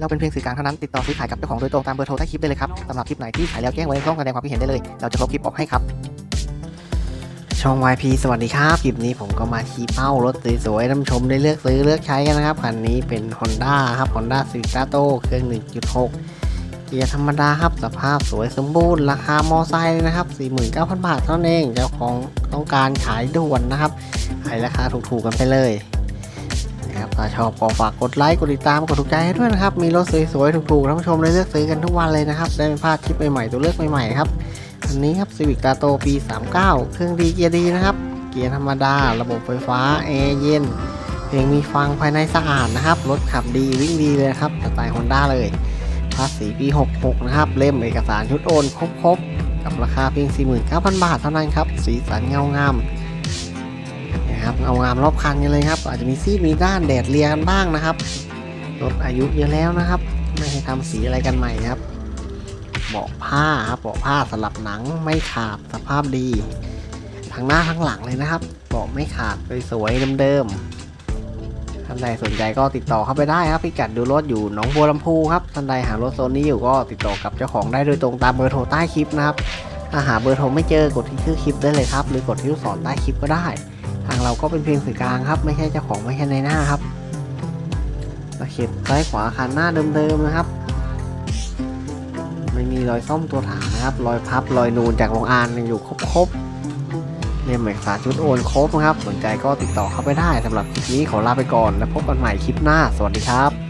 เราเป็นเพียงสื่อกลางเท่านั้นติดต่อซื้อขายกับเจ้าของโดยตรงตามเบอร์โทรใต้คลิปได้เลยครับสำหรับคลิปไหนที่ขายแล้วแจ้งไว้ในช่องแสดงความคิดเห็นได้เลย เราจะลบคลิปออกให้ครับ ช่อง YP สวัสดีครับคลิปนี้ผมก็มาชี้เป้ารถสวยๆท่านชมได้เลือกซื้อเลือกใช้กันนะครับคันนี้เป็น Honda ครับ Honda c i Tato เครื่อง 1.6 เกียร์ธรรมดาครับสภาพสวยสมบูรณ์ราคามอไซค์เลยนะครับ 49,000 บาทเท่านั้นเองเจ้าของต้องการขายด่วนนะครับขายราคาถูกๆกันไปเลย นะครับถ้าชอบก็ฝากกดไลค์กดติดตามกดถูกใจให้ด้วยนะครับ มีรถสวยๆถูกๆท่านผู้ชมได้เลือกซื้อกันทุกวันเลยนะครับ ได้ไม่พลาดคลิปใหม่ๆตัวเลือกใหม่ๆครับอันนี้ครับ Civic Tato ปี 39 เครื่องดีเกียร์ดีนะครับ เกียร์ธรรมดา ระบบไฟฟ้าแอร์เย็นเพลงมีฟังภายในสะอาดนะครับ รถขับดีวิ่งดีเลยครับสไตล์ Honda เลยภาษีปี 66 นะครับ เล่มเอกสารชุดโอนครบๆกับราคาเพียง 49,000 บาทเท่านั้นครับ สีสันเงางาม นะครับเงางามรอบคันกันเลยครับ อาจจะมีซีดมีด้านแดดเลียกันบ้างนะครับรถอายุเยอะแล้วนะครับ ไม่ให้ทำสีอะไรกันใหม่ครับเบาะผ้าครับเบาะผ้าสลับหนังไม่ขาดสภาพดีทั้งหน้าทั้งหลังเลยนะครับเบาะไม่ขาดสวยๆเดิมๆท่านใดสนใจก็ติดต่อเข้าไปได้ครับพิกัดดูรถอยู่หนองบัวลำพูครับท่านใดหารถโซนนี้อยู่ก็ติดต่อกับเจ้าของได้โดยตรงตามเบอร์โทรใต้คลิปนะครับถ้าหาเบอร์โทรไม่เจอกดที่ชื่อคลิปได้เลยครับ หรือกดที่ลูกศรใต้คลิปก็ได้ ทางเราก็เป็นเพียงสื่อกลางครับ ไม่ใช่เจ้าของไม่ใช่ในหน้าครับตะเข็บซ้ายขวาคันหน้าเดิมๆนะครับ ไม่มีรอยซ่อมตัวถังนะครับ รอยพับรอยนูนจากโรงอานยังอยู่ครบๆเรียมเอกสารชุดโอนครบนะครับ สนใจก็ติดต่อเข้าไปได้สำหรับคลิปนี้ขอลาไปก่อน แล้วพบกันใหม่คลิปหน้า สวัสดีครับ